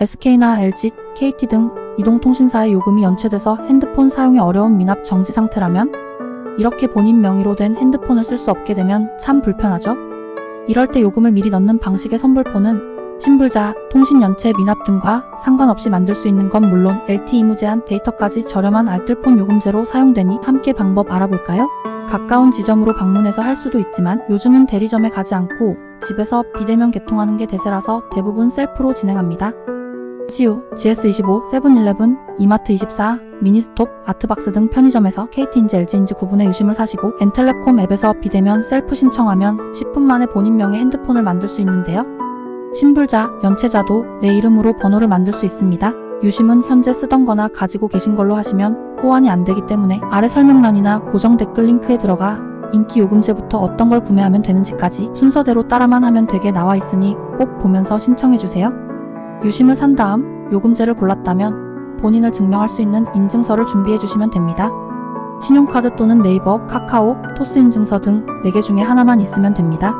SK나 LG, KT 등 이동통신사의 요금이 연체돼서 핸드폰 사용이 어려운 미납 정지 상태라면 이렇게 본인 명의로 된 핸드폰을 쓸 수 없게 되면 참 불편하죠? 이럴 때 요금을 미리 넣는 방식의 선불폰은 신불자, 통신연체 미납 등과 상관없이 만들 수 있는 건 물론 LTE 무제한 데이터까지 저렴한 알뜰폰 요금제로 사용되니 함께 방법 알아볼까요? 가까운 지점으로 방문해서 할 수도 있지만 요즘은 대리점에 가지 않고 집에서 비대면 개통하는 게 대세라서 대부분 셀프로 진행합니다. CU, GS25, 세븐일레븐, 이마트24, 미니스톱, 아트박스 등 편의점에서 KT인지 LG인지 구분해 유심을 사시고 엔텔레콤 앱에서 비대면 셀프 신청하면 10분 만에 본인 명의 핸드폰을 만들 수 있는데요. 신불자, 연체자도 내 이름으로 번호를 만들 수 있습니다. 유심은 현재 쓰던 거나 가지고 계신 걸로 하시면 호환이 안 되기 때문에 아래 설명란이나 고정 댓글 링크에 들어가 인기 요금제부터 어떤 걸 구매하면 되는지까지 순서대로 따라만 하면 되게 나와 있으니 꼭 보면서 신청해주세요. 유심을 산 다음 요금제를 골랐다면 본인을 증명할 수 있는 인증서를 준비해 주시면 됩니다. 신용카드 또는 네이버, 카카오, 토스 인증서 등 4개 중에 하나만 있으면 됩니다.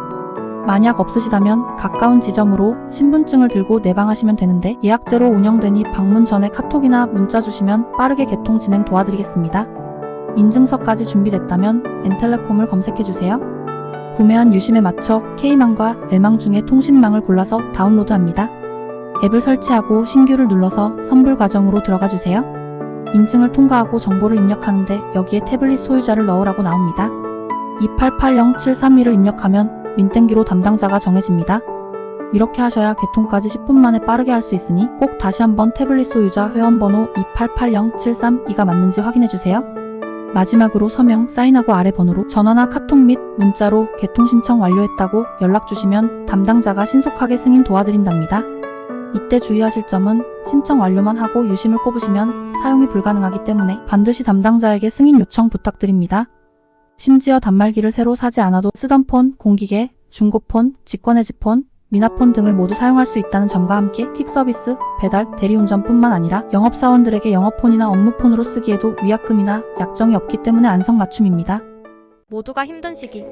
만약 없으시다면 가까운 지점으로 신분증을 들고 내방하시면 되는데 예약제로 운영되니 방문 전에 카톡이나 문자 주시면 빠르게 개통 진행 도와드리겠습니다. 인증서까지 준비됐다면 엔텔레콤을 검색해주세요. 구매한 유심에 맞춰 K망과 L망 중에 통신망을 골라서 다운로드합니다. 앱을 설치하고 신규를 눌러서 선불 과정으로 들어가 주세요. 인증을 통과하고 정보를 입력하는데 여기에 태블릿 소유자를 넣으라고 나옵니다. 2880732를 입력하면 민땡기로 담당자가 정해집니다. 이렇게 하셔야 개통까지 10분 만에 빠르게 할 수 있으니 꼭 다시 한번 태블릿 소유자 회원번호 2880732가 맞는지 확인해 주세요. 마지막으로 서명, 사인하고 아래 번호로 전화나 카톡 및 문자로 개통 신청 완료했다고 연락 주시면 담당자가 신속하게 승인 도와드린답니다. 이때 주의하실 점은 신청 완료만 하고 유심을 꼽으시면 사용이 불가능하기 때문에 반드시 담당자에게 승인 요청 부탁드립니다. 심지어 단말기를 새로 사지 않아도 쓰던 폰, 공기계, 중고폰, 직권해지폰, 미나폰 등을 모두 사용할 수 있다는 점과 함께 퀵 서비스, 배달, 대리운전뿐만 아니라 영업사원들에게 영업폰이나 업무폰으로 쓰기에도 위약금이나 약정이 없기 때문에 안성맞춤입니다. 모두가 힘든 시기.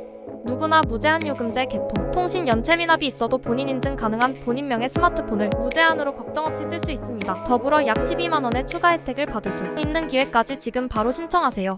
누구나 무제한 요금제 개통, 통신 연체 미납이 있어도 본인 인증 가능한 본인명의 스마트폰을 무제한으로 걱정 없이 쓸 수 있습니다. 더불어 약 12만 원의 추가 혜택을 받을 수 있는 기회까지 지금 바로 신청하세요.